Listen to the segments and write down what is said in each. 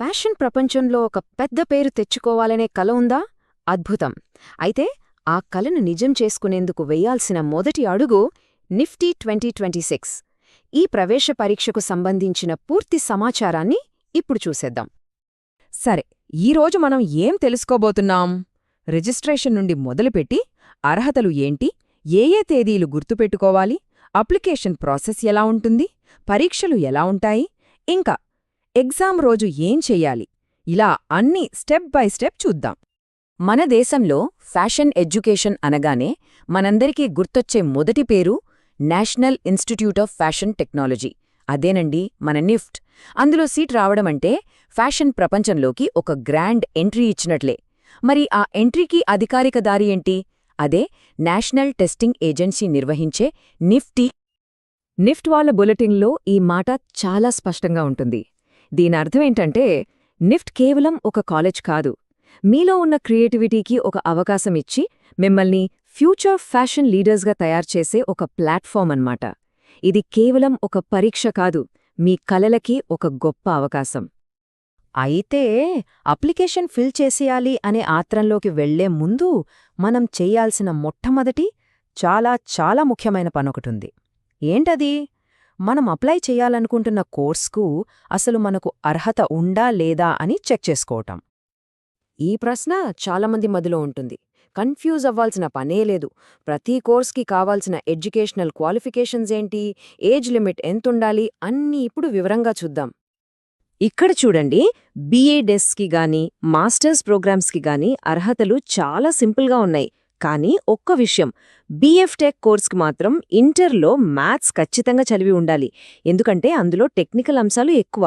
Fashion ప్రపంచంలో ఒక పెద్ద పేరు తెచ్చుకోవాలనే కల ఉందా? అద్భుతం. అయితే ఆ కలను నిజం చేసుకునేందుకు వెయ్యాల్సిన మొదటి అడుగు నిఫ్టీ ట్వంటీ ట్వంటీ సిక్స్. ఈ ప్రవేశ పరీక్షకు సంబంధించిన పూర్తి సమాచారాన్ని ఇప్పుడు చూసేద్దాం. సరే ఈరోజు మనం ఏం తెలుసుకోబోతున్నాం? రిజిస్ట్రేషన్ నుండి మొదలుపెట్టి అర్హతలు ఏంటి? ఏ ఏ తేదీలు గుర్తుపెట్టుకోవాలి? అప్లికేషన్ ప్రాసెస్ ఎలా ఉంటుంది? పరీక్షలు ఎలా ఉంటాయి? ఇంకా ఎగ్జామ్ రోజు ఏం చెయ్యాలి ఇలా అన్నీ స్టెప్ బై స్టెప్ చూద్దాం. మన దేశంలో ఫ్యాషన్ ఎడ్యుకేషన్ అనగానే మనందరికీ గుర్తొచ్చే మొదటి పేరు national institute of fashion technology. అదేనండి మన నిఫ్ట్. అందులో సీట్ రావడమంటే ఫ్యాషన్ ప్రపంచంలోకి ఒక గ్రాండ్ ఎంట్రీ ఇచ్చినట్లే. మరి ఆ ఎంట్రీకి అధికారిక దారి ఏంటి? అదే నేషనల్ టెస్టింగ్ ఏజెన్సీ నిర్వహించే నిఫ్టీ. నిఫ్ట్ వాళ్ళ బులెటిన్లో ఈ మాట చాలా స్పష్టంగా ఉంటుంది. దీని అర్థమేంటంటే నిఫ్ట్ కేవలం ఒక కాలేజ్ కాదు. మీలో ఉన్న క్రియేటివిటీకి ఒక అవకాశం ఇచ్చి మిమ్మల్ని ఫ్యూచర్ ఫ్యాషన్ లీడర్స్గా తయారుచేసే ఒక ప్లాట్ఫామ్ అన్నమాట. ఇది కేవలం ఒక పరీక్ష కాదు మీ కలలకి ఒక గొప్ప అవకాశం. అయితే అప్లికేషన్ ఫిల్ చేసేయాలి అనే ఆత్రంలోకి వెళ్ళే ముందు మనం చెయ్యాల్సిన మొట్టమొదటి చాలా చాలా ముఖ్యమైన పనొకటుంది ఏంటది? మనం అప్లై చేయాలనుకుంటున్న కోర్సుకు అసలు మనకు అర్హత ఉండా లేదా అని చెక్ చేసుకోవటం. ఈ ప్రశ్న చాలామంది మదిలో ఉంటుంది. కన్ఫ్యూజ్ అవ్వాల్సిన పనే లేదు. ప్రతి కోర్స్కి కావాల్సిన ఎడ్యుకేషనల్ క్వాలిఫికేషన్స్ ఏంటి? ఏజ్ లిమిట్ ఎంతుండాలి? అన్నీ ఇప్పుడు వివరంగా చూద్దాం. ఇక్కడ చూడండి బీఏ డెస్క్కి గాని మాస్టర్స్ ప్రోగ్రామ్స్కి గాని అర్హతలు చాలా సింపుల్గా ఉన్నాయి. కానీ ఒక్క విషయం బీఎఫ్టెక్ కోర్స్కి మాత్రం ఇంటర్లో మ్యాథ్స్ ఖచ్చితంగా చదివి ఉండాలి. ఎందుకంటే అందులో టెక్నికల్ అంశాలు ఎక్కువ.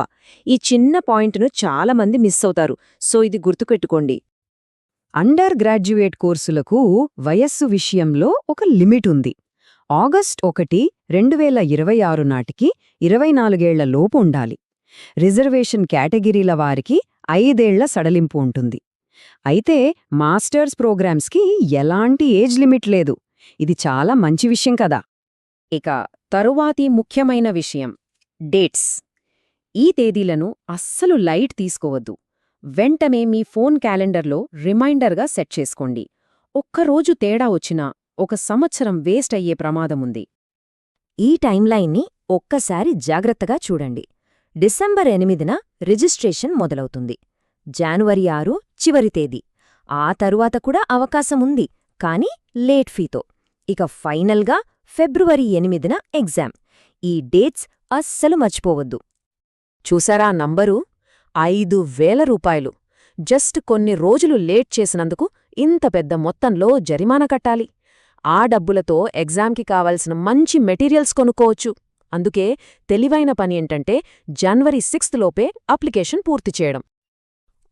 ఈ చిన్న పాయింట్ను చాలామంది మిస్ అవుతారు. సో ఇది గుర్తుపెట్టుకోండి. అండర్ గ్రాడ్యుయేట్ కోర్సులకు వయస్సు విషయంలో ఒక లిమిట్ ఉంది. ఆగస్ట్ ఒకటి రెండు వేల ఇరవై ఆరు నాటికి ఇరవై నాలుగేళ్ళ లోపు ఉండాలి. రిజర్వేషన్ కేటగిరీల వారికి ఐదేళ్ళ సడలింపు ఉంటుంది. అయితే మాస్టర్స్ ప్రోగ్రామ్స్కి ఎలాంటి ఏజ్ లిమిట్ లేదు. ఇది చాలా మంచి విషయం కదా. ఇక తరువాతి ముఖ్యమైన విషయం డేట్స్. ఈ తేదీలను అస్సలు లైట్ తీసుకోవద్దు. వెంటనే మీ ఫోన్ క్యాలెండర్లో రిమైండర్గా సెట్ చేసుకోండి. ఒక్కరోజు తేడా వచ్చినా ఒక సంవత్సరం వేస్ట్ అయ్యే ప్రమాదముంది ఈ టైంలైన్ని ఒక్కసారి జాగ్రత్తగా చూడండి. డిసెంబర్ ఎనిమిదిన రిజిస్ట్రేషన్ మొదలవుతుంది. జనవరి ఆరు చివరి తేదీ. ఆ తరువాత కూడా అవకాశముంది కానీ లేట్ ఫీతో. ఇక ఫైనల్గా ఫిబ్రవరి ఎనిమిదిన ఎగ్జామ్. ఈ డేట్స్ అస్సలు మర్చిపోవద్దు. చూసారా నంబరు? ఐదు వేల రూపాయలు. జస్ట్ కొన్ని రోజులు లేట్ చేసినందుకు ఇంత పెద్ద మొత్తంలో జరిమానా కట్టాలి. ఆ డబ్బులతో ఎగ్జామ్కి కావలసిన మంచి మెటీరియల్స్ కొనుక్కోవచ్చు. అందుకే తెలివైన పని ఏంటంటే జనవరి సిక్స్త్ లోపే అప్లికేషన్ పూర్తి చేయడం.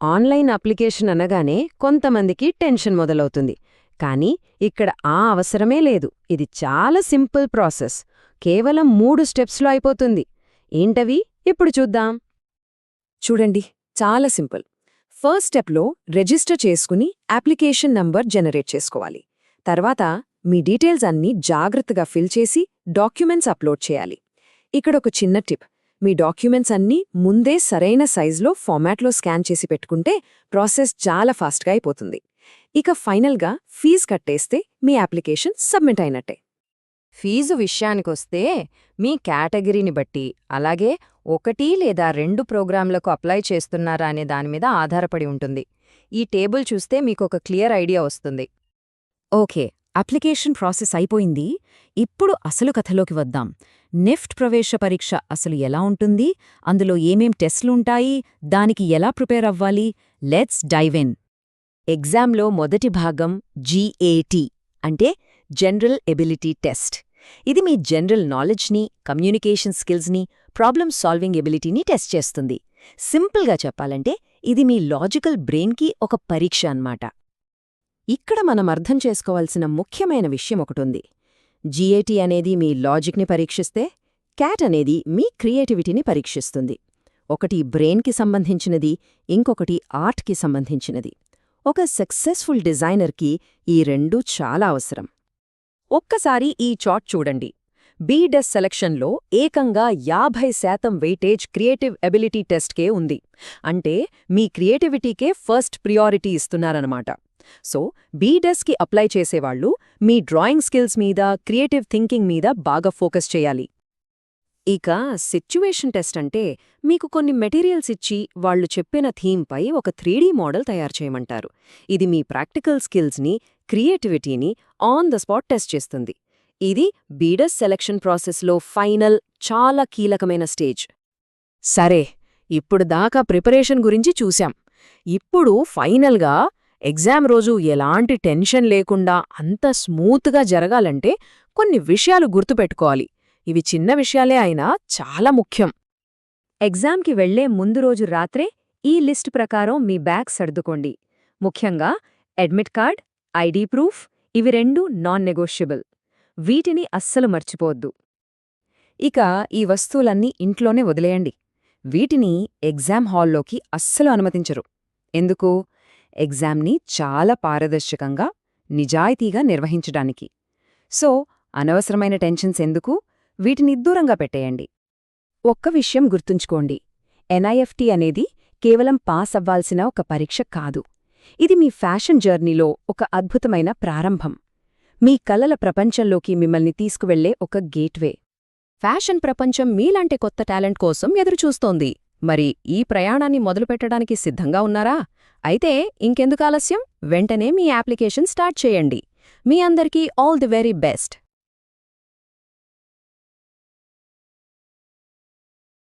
ఆన్లైన్ అప్లికేషన్ అనగానే కొంతమందికి టెన్షన్ మొదలవుతుంది. కానీ ఇక్కడ ఆ అవసరమే లేదు. ఇది చాలా సింపుల్ ప్రాసెస్. కేవలం మూడు స్టెప్స్లో అయిపోతుంది. ఏంటవి? ఇప్పుడు చూద్దాం. చూడండి. చాలా సింపుల్. ఫస్ట్ స్టెప్లో రిజిస్టర్ చేసుకుని అప్లికేషన్ నంబర్ జనరేట్ చేసుకోవాలి. తర్వాత మీ డీటెయిల్స్ అన్నీ జాగ్రత్తగా ఫిల్ చేసి డాక్యుమెంట్స్ అప్లోడ్ చేయాలి. ఇక్కడొక చిన్న టిప్. మీ డాక్యుమెంట్స్ అన్నీ ముందే సరైన సైజులో ఫార్మాట్లో స్కాన్ చేసి పెట్టుకుంటే ప్రాసెస్ చాలా ఫాస్ట్గా అయిపోతుంది. ఇక ఫైనల్గా ఫీజు కట్టేస్తే మీ అప్లికేషన్ సబ్మిట్ అయినట్టే. ఫీజు విషయానికొస్తే మీ కేటగిరీని బట్టి అలాగే ఒకటి లేదా రెండు ప్రోగ్రాంలకు అప్లై చేస్తున్నారా అనే దానిమీద ఆధారపడి ఉంటుంది. ఈ టేబుల్ చూస్తే మీకొక క్లియర్ ఐడియా వస్తుంది. ఓకే అప్లికేషన్ ప్రాసెస్ అయిపోయింది. ఇప్పుడు అసలు కథలోకి వద్దాం. నెఫ్ట్ ప్రవేశ పరీక్ష అసలు ఎలా ఉంటుంది? అందులో ఏమేం టెస్ట్లుంటాయి దానికి ఎలా ప్రిపేర్ అవ్వాలి? లెట్స్ డైవెన్ ఎగ్జామ్లో మొదటి భాగం జీఏటీ అంటే జనరల్ ఎబిలిటీ టెస్ట్. ఇది మీ జనరల్ నాలెడ్జ్ని కమ్యూనికేషన్ స్కిల్స్ని ప్రాబ్లమ్ సాల్వింగ్ ఎబిలిటీని టెస్ట్ చేస్తుంది. సింపుల్గా చెప్పాలంటే ఇది మీ లాజికల్ బ్రెయిన్కి ఒక పరీక్ష అన్నమాట. ఇక్కడ మనం అర్థం చేసుకోవాల్సిన ముఖ్యమైన విషయం ఒకటుంది. జీఏటీ అనేది మీ లాజిక్ని పరీక్షిస్తే క్యాట్ అనేది మీ క్రియేటివిటీని పరీక్షిస్తుంది. ఒకటి బ్రెయిన్కి సంబంధించినది ఇంకొకటి ఆర్ట్కి సంబంధించినది. ఒక సక్సెస్ఫుల్ డిజైనర్కి ఈ రెండూ చాలా అవసరం. ఒక్కసారి ఈ చాట్ చూడండి. బీడెస్ సెలక్షన్లో ఏకంగా యాభై శాతం వెయిటేజ్ క్రియేటివ్ ఎబిలిటీ టెస్ట్కే ఉంది. అంటే మీ క్రియేటివిటీకే ఫస్ట్ ప్రియారిటీ ఇస్తున్నారనమాట సో బీడెస్కి అప్లై చేసేవాళ్ళు మీ డ్రాయింగ్ స్కిల్స్ మీద క్రియేటివ్ థింకింగ్ మీద బాగా ఫోకస్ చేయాలి. ఇక సిచ్యువేషన్ టెస్ట్ అంటే మీకు కొన్ని మెటీరియల్స్ ఇచ్చి వాళ్ళు చెప్పిన థీమ్పై ఒక త్రీడీ మోడల్ తయారు చేయమంటారు. ఇది మీ ప్రాక్టికల్ స్కిల్స్ని క్రియేటివిటీని ఆన్ ద స్పాట్ టెస్ట్ చేస్తుంది. ఇది బీడస్ సెలక్షన్ ప్రాసెస్లో ఫైనల్ చాలా కీలకమైన స్టేజ్ సరే ఇప్పుడు దాకా ప్రిపరేషన్ గురించి చూశాం. ఇప్పుడు ఫైనల్గా ఎగ్జామ్ రోజు ఎలాంటి టెన్షన్ లేకుండా అంత స్మూత్గా జరగాలంటే కొన్ని విషయాలు గుర్తుపెట్టుకోవాలి. ఇవి చిన్న విషయాలే అయినా చాలా ముఖ్యం. ఎగ్జామ్కి వెళ్ళే ముందు రోజు రాత్రే ఈ లిస్ట్ ప్రకారం మీ బ్యాగ్ సర్దుకోండి. ముఖ్యంగా అడ్మిట్ కార్డ్ ఐడి ప్రూఫ్ ఇవి రెండు నాన్ నెగోషియబుల్ వీటిని అస్సలు మర్చిపోవద్దు. ఇక ఈ వస్తువులన్నీ ఇంట్లోనే వదిలేయండి. వీటిని ఎగ్జామ్ హాల్లోకి అస్సలు అనుమతించరు. ఎందుకు? ఎగ్జామ్ని చాలా పారదర్శకంగా నిజాయితీగా నిర్వహించడానికి. సో అనవసరమైన టెన్షన్స్ ఎందుకు? వీటిని దూరంగా పెట్టేయండి. ఒక్క విషయం గుర్తుంచుకోండి. ఎన్ఐఎఫ్టి అనేది కేవలం పాస్ అవ్వాల్సిన ఒక పరీక్ష కాదు. ఇది మీ ఫ్యాషన్ జర్నీలో ఒక అద్భుతమైన ప్రారంభం. మీ కలల ప్రపంచంలోకి మిమ్మల్ని తీసుకువెళ్ళే ఒక గేట్వే. ఫ్యాషన్ ప్రపంచం మీలాంటి కొత్త టాలెంట్ కోసం ఎదురుచూస్తోంది. మరి ఈ ప్రయాణాన్ని మొదలుపెట్టడానికి సిద్ధంగా ఉన్నారా? అయితే ఇంకెందుకు ఆలస్యం? వెంటనే మీ అప్లికేషన్ స్టార్ట్ చేయండి. మీ అందరికీ ఆల్ ది వెరీ బెస్ట్.